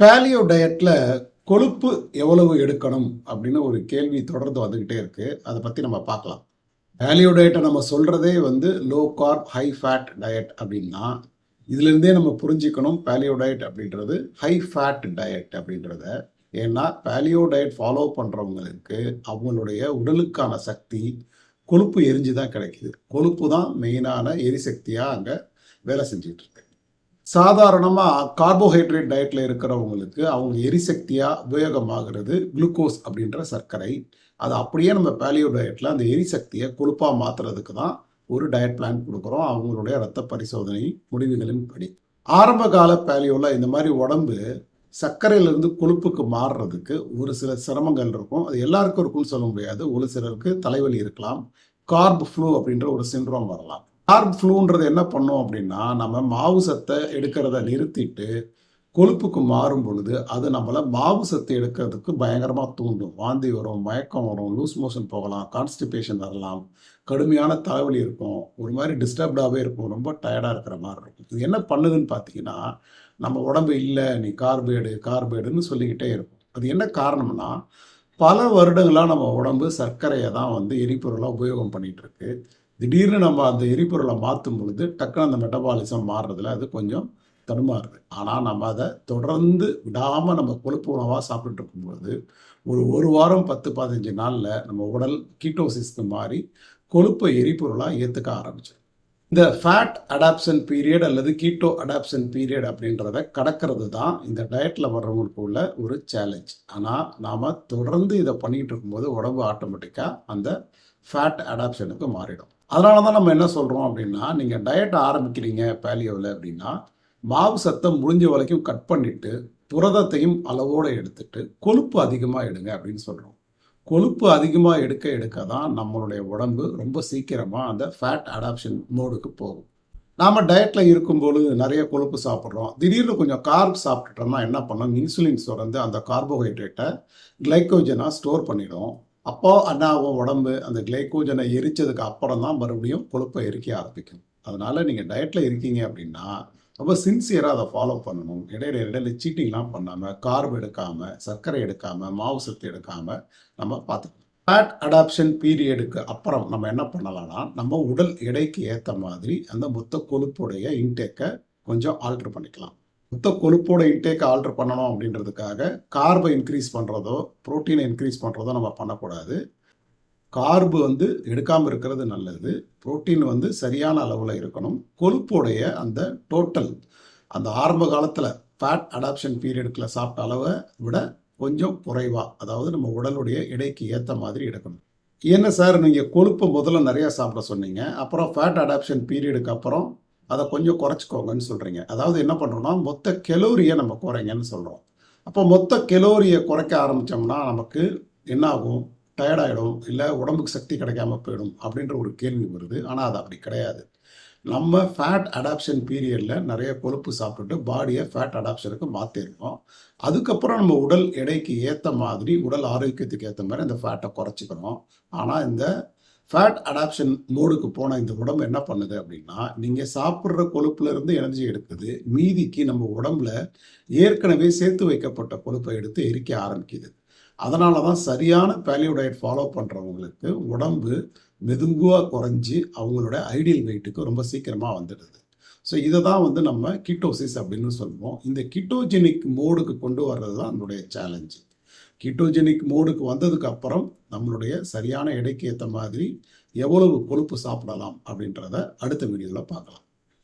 Paleo டயட்டில் கொழுப்பு எவ்வளவு எடுக்கணும் அப்படின்னு ஒரு கேள்வி தொடர்ந்து வந்துக்கிட்டே இருக்குது அதை பற்றி நம்ம பார்க்கலாம். பேலியோ டயட்டை நம்ம சொல்கிறதே வந்து low carb high fat diet அப்படின்னா இதுலேருந்தே நம்ம புரிஞ்சுக்கணும் பேலியோ டயட் அப்படின்றது ஹை ஃபேட் டயட் அப்படின்றத. ஏன்னா பேலியோ டயட் ஃபாலோ பண்ணுறவங்களுக்கு அவங்களுடைய உடலுக்கான சக்தி கொழுப்பு எரிஞ்சு தான் கிடைக்குது. கொழுப்பு தான் மெயினான எரிசக்தியாக அங்கே வேலை செஞ்சுட்டு இருக்கு. சாதாரணமாக கார்போஹைட்ரேட் டயட்டில் இருக்கிறவங்களுக்கு அவங்க எரிசக்தியாக உபயோகமாகிறது குளுக்கோஸ் அப்படின்ற சர்க்கரை. அது அப்படியே நம்ம பேலியோ டயட்டில் அந்த எரிசக்தியை கொழுப்பாக மாற்றுறதுக்கு தான் ஒரு டயட் பிளான் கொடுக்குறோம். அவங்களுடைய ரத்த பரிசோதனை முடிவுகளின் படி. ஆரம்ப கால பேலியோவில் இந்த மாதிரி உடம்பு சர்க்கரையிலேருந்து கொழுப்புக்கு மாறுறதுக்கு ஒரு சில சிரமங்கள் இருக்கும். அது எல்லாருக்கும் இருக்கும்னு சொல்ல முடியாது. ஒரு சிலருக்கு தலைவலி இருக்கலாம். கார்ப் ஃப்ளூ அப்படின்ற ஒரு சின்ரோம் வரலாம். கார்ப் ஃப்ளூன்றது என்ன பண்ணோம் அப்படின்னா நம்ம மாவு சத்தை எடுக்கிறத நிறுத்திட்டு கொழுப்புக்கு மாறும் பொழுது அது நம்மளை மாவு சத்து எடுக்கிறதுக்கு பயங்கரமாக தூண்டும். வாந்தி வரும் மயக்கம் வரும் லூஸ் மோஷன் போகலாம் கான்ஸ்டிபேஷன் வரலாம் கடுமையான தலைவலி இருக்கும் ஒரு மாதிரி டிஸ்டர்ப்டாகவே இருக்கும் ரொம்ப டயர்டாக இருக்கிற மாதிரி இருக்கும். இது என்ன பண்ணுதுன்னு பார்த்தீங்கன்னா நம்ம உடம்பு இல்லை நீ கார்பேடு கார்பேடுன்னு சொல்லிக்கிட்டே இருக்கும். அது என்ன காரணம்னா பல வருடங்களாக நம்ம உடம்பு சர்க்கரையை தான் வந்து எரிபொருளாக உபயோகம் பண்ணிகிட்டு இருக்கு. திடீர்னு நம்ம அந்த எரிபொருளை மாற்றும் பொழுது டக்குன்னு அந்த மெட்டபாலிசம் மாறுறதுல அது கொஞ்சம் தடுமாறுது. ஆனால் நம்ம அதை தொடர்ந்து விடாமல் நம்ம கொழுப்பு உணவாக சாப்பிட்டுட்டு இருக்கும்பொழுது ஒரு ஒரு வாரம் பத்து பதினஞ்சு நாளில் நம்ம உடல் கீட்டோசிஸ்க்கு மாறி கொழுப்பை எரிபொருளாக ஏற்றுக்க ஆரம்பிச்சிடும் இந்த ஃபேட் அடாப்ஷன் பீரியட் அல்லது கீட்டோ அடாப்ஷன் பீரியட் அப்படின்றத கடக்கிறது தான் இந்த டயட்டில் வர்றவங்களுக்கு உள்ள ஒரு சேலஞ்ச் ஆனால் நாம் தொடர்ந்து இதை பண்ணிகிட்டு இருக்கும்போது உடம்பு ஆட்டோமேட்டிக்காக அந்த ஃபேட் அடாப்ஷனுக்கு மாறிடும். அதனால தான் நம்ம என்ன சொல்கிறோம் அப்படின்னா நீங்கள் டயட் ஆரம்பிக்கிறீங்க பேலியோவில் அப்படின்னா மாவு சத்தம் முடிஞ்ச வரைக்கும் கட் பண்ணிவிட்டு புரதத்தையும் அளவோடு எடுத்துட்டு கொழுப்பு அதிகமாக எடுங்க அப்படின்னு சொல்கிறோம் கொழுப்பு அதிகமாக எடுக்க எடுக்க தான் நம்மளுடைய உடம்பு ரொம்ப சீக்கிரமாக அந்த ஃபேட் அடாப்ஷன் மோடுக்கு போகும். நாம் டயட்டில் இருக்கும்பொழுது நிறைய கொழுப்பு சாப்பிட்றோம். திடீர்னு கொஞ்சம் கார்ப் சாப்பிட்டுட்டோம்னா என்ன பண்ணோம்? இன்சுலின் சுரந்து அந்த கார்போஹைட்ரேட்டை கிளைக்கோஜனாக ஸ்டோர் பண்ணிடும். அப்போ அண்ணாவும் உடம்பு அந்த கிளைக்கோஜனை எரிச்சதுக்கு அப்புறம் தான் மறுபடியும் கொழுப்பை எரிக்க ஆரம்பிக்கும். அதனால நீங்கள் டயட்டில் இருக்கீங்க அப்படின்னா ரொம்ப சின்சியராக அதை ஃபாலோ பண்ணணும். இடையில இடையில சீட்டிங்லாம் பண்ணாமல் கார்பு எடுக்காமல் சர்க்கரை எடுக்காமல் மாவு சத்து எடுக்காமல் நம்ம பார்த்துக்கணும் ஃபேட் அடாப்ஷன் பீரியடுக்கு அப்புறம் நம்ம என்ன பண்ணலாம்னா நம்ம உடல் எடைக்கு ஏற்ற மாதிரி அந்த மொத்த கொழுப்புடைய இன்டேக்கை கொஞ்சம் ஆல்ட்ரு பண்ணிக்கலாம். மொத்த கொழுப்போட இன்டேக்கை ஆல்டர் பண்ணணும் அப்படின்றதுக்காக கார்பை இன்க்ரீஸ் பண்ணுறதோ ப்ரோட்டீனை இன்க்ரீஸ் பண்ணுறதோ நம்ம பண்ணக்கூடாது. கார்பு வந்து எடுக்காமல் இருக்கிறது நல்லது. புரோட்டீன் வந்து சரியான அளவில் இருக்கணும். கொழுப்போடைய அந்த டோட்டல் அந்த ஆரம்ப காலத்தில் ஃபேட் அடாப்ஷன் பீரியடுக்குள்ள சாப்பிட்ட அளவை விட கொஞ்சம் குறைவாக அதாவது நம்ம உடலுடைய எடைக்கு ஏற்ற மாதிரி எடுக்கணும். என்ன சார் நீங்கள் கொழுப்பை முதல்ல நிறையா சாப்பிட சொன்னீங்க. அப்புறம் ஃபேட் அடாப்ஷன் பீரியடுக்கு அப்புறம் அதை கொஞ்சம் குறைச்சிக்கோங்கன்னு சொல்கிறீங்க அதாவது என்ன பண்ணுறோம்னா மொத்த கெலோரியை நம்ம குறைங்கன்னு சொல்கிறோம் அப்போ மொத்த கெலோரியை குறைக்க ஆரம்பித்தோம்னா நமக்கு என்ன ஆகும் டயர்டாயிடும். இல்லை உடம்புக்கு சக்தி கிடைக்காம போயிடும் அப்படின்ற ஒரு கேள்வி வருது. ஆனால் அது அப்படி கிடையாது. நம்ம ஃபேட் அடாப்ஷன் பீரியடில் நிறைய கொழுப்பு சாப்பிட்டுட்டு பாடியை ஃபேட் அடாப்ஷனுக்கு மாற்றிருக்கோம் அதுக்கப்புறம் நம்ம உடல் எடைக்கு ஏற்ற மாதிரி உடல் ஆரோக்கியத்துக்கு ஏற்ற மாதிரி அந்த ஃபேட்டை குறைச்சிக்கிறோம். ஆனால் இந்த ஃபேட் அடாப்ஷன் மோடுக்கு போன இந்த உடம்பு என்ன பண்ணுது அப்படின்னா நீங்கள் சாப்பிட்ற கொழுப்புல இருந்து எனர்ஜி எடுக்குது. மீதிக்கு நம்ம உடம்புல ஏற்கனவே சேர்த்து வைக்கப்பட்ட கொழுப்பை எடுத்து எரிக்க ஆரம்பிக்குது. அதனால தான் சரியான பேலியோ டயட் ஃபாலோ பண்ணுறவங்களுக்கு உடம்பு மெதுங்குவாக குறைஞ்சி அவங்களோட ஐடியல் வெயிட்டுக்கு ரொம்ப சீக்கிரமாக வந்துடுது. ஸோ இதை தான் வந்து நம்ம கிட்டோசிஸ் அப்படின்னு சொல்லுவோம். இந்த கிட்டோஜெனிக் மோடுக்கு கொண்டு வர்றது தான் நம்மளுடைய சேலஞ்சு கிட்டோஜெனிக் மோடுக்கு வந்ததுக்கு அப்புறம் நம்மளுடைய சரியான எடைக்கு ஏற்ற மாதிரி எவ்வளவு கொழுப்பு சாப்பிடலாம் அப்படின்றத அடுத்த வீடியோவில் பார்க்கலாம்.